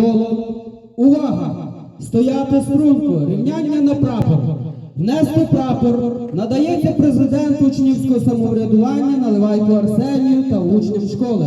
коло. Увага! Стояти струнку, рівняння на прапор. Внести прапор надається президенту учнівського самоврядування Наливайку Арсенію та учням школи.